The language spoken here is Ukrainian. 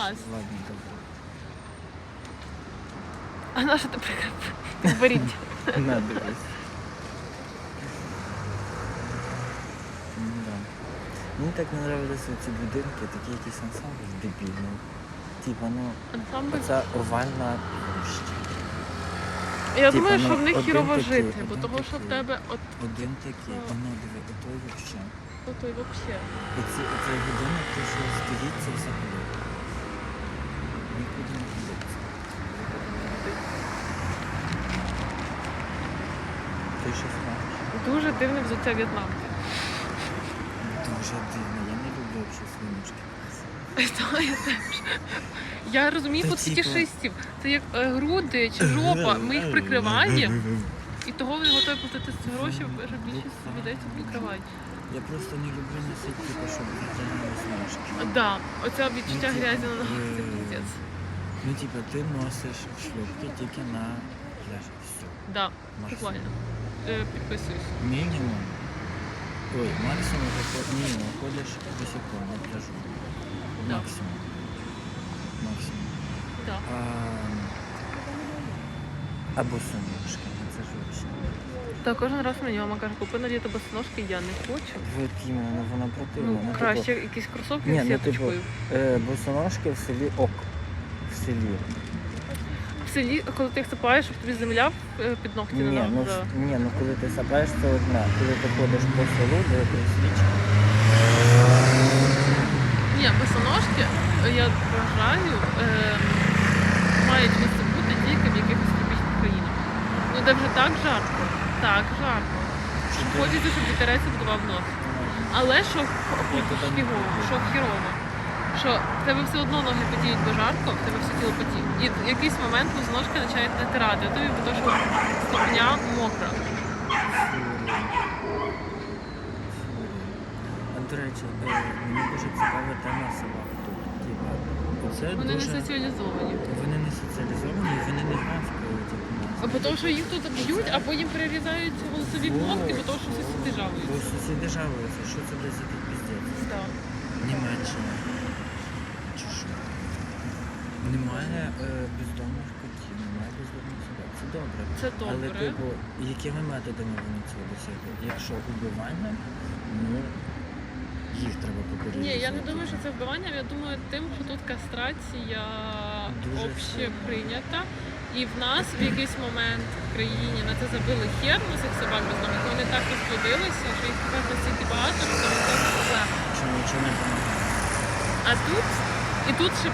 клас. Добре. А на що ти прикрив? Беріть. На, дивись. Ну, да. Мені так не нравилися ці будинки, такі якісь ансамблі дебільні. Типа, ну, Ансамбль. це овальна площа. Я типа, думаю, ну, що в них один хірово такий, жити, бо один того, що в такий. тебе от Один такий, Так. воно диви, отой вообще. то взагалі. І ці, цей будинок, то що стоїть, це все Ти що знаєш? Дуже дивне взуття в'єтнамки. Дуже дивно, я не люблю якщо свинюшки. Та, я теж. Я розумію Та по фетишистів. Це як е, груди чи жопа. Ми їх прикриваємо, і того вони готові платити ці гроші, що більшість людей це прикривають. Я просто не люблю носити, типу, щоб витягнули ножки. Да, оце відчуття Ну, грязі на ногах, це е, піздець. Ну, типу, ти носиш шлюпки тільки на пляж. Все. Да, Максимум. буквально. Е, Підписуюсь. Мінімум. Ой, максимум виход- мінімум ходиш босиком на пляжу. Да. Максимум. Максимум. Да. А, або сумішки, це ж. Та кожен раз мені мама каже, купи на літо босоножки, я не хочу. Вот іменно, ну, вона противна. Ну, типу, краще якісь кросовки Ні, з ну, типу, сіточкою. Е, босоножки в селі ок. В селі. В селі, коли ти їх щоб тобі земля е, під ногті не Ні, ну, ж- ні, ну коли ти сапаєш, це одне. Коли ти ходиш по селу, де якось свічка. Ні, босоножки, е, я вважаю, е, мають місце бути тільки в якихось тропічних країнах. Ну де вже так жарко, так жарко. Що хочеться, щоб вітерець будував нос. Але що фігово, піду. що хірово, що в тебе все одно ноги потіють, бо жарко, в тебе все тіло потіє. І в якийсь момент босоножки починають натирати тобі, бо то, що ступня мокра. До речі, е, мені дуже цікава тема собак тут. Вони не соціалізовані. Вони не соціалізовані, вони не як. А бо тому, що їх тут б'ють, а потім перерізають голосові кнопки, бо тому, що сусіди Бо жалуються. сусіди жалуються, що це для такий піздець. Так. Німеччина. Чи що? Немає е, бездомних котів, немає бездомних собак. Це добре. Це Але добре. типу, якими методами вони цього досягли? Якщо убивання, ну їх треба попередити. Ні, я не думаю, що це вбиванням. Я думаю, тим, що тут кастрація Дуже обще прийнята. І в нас в якийсь момент в країні на це забили хер на цих собак бездомних. Вони так розплодилися, що їх тепер настільки багато, що це зле. Чому нічого не допомагає? А тут і тут ще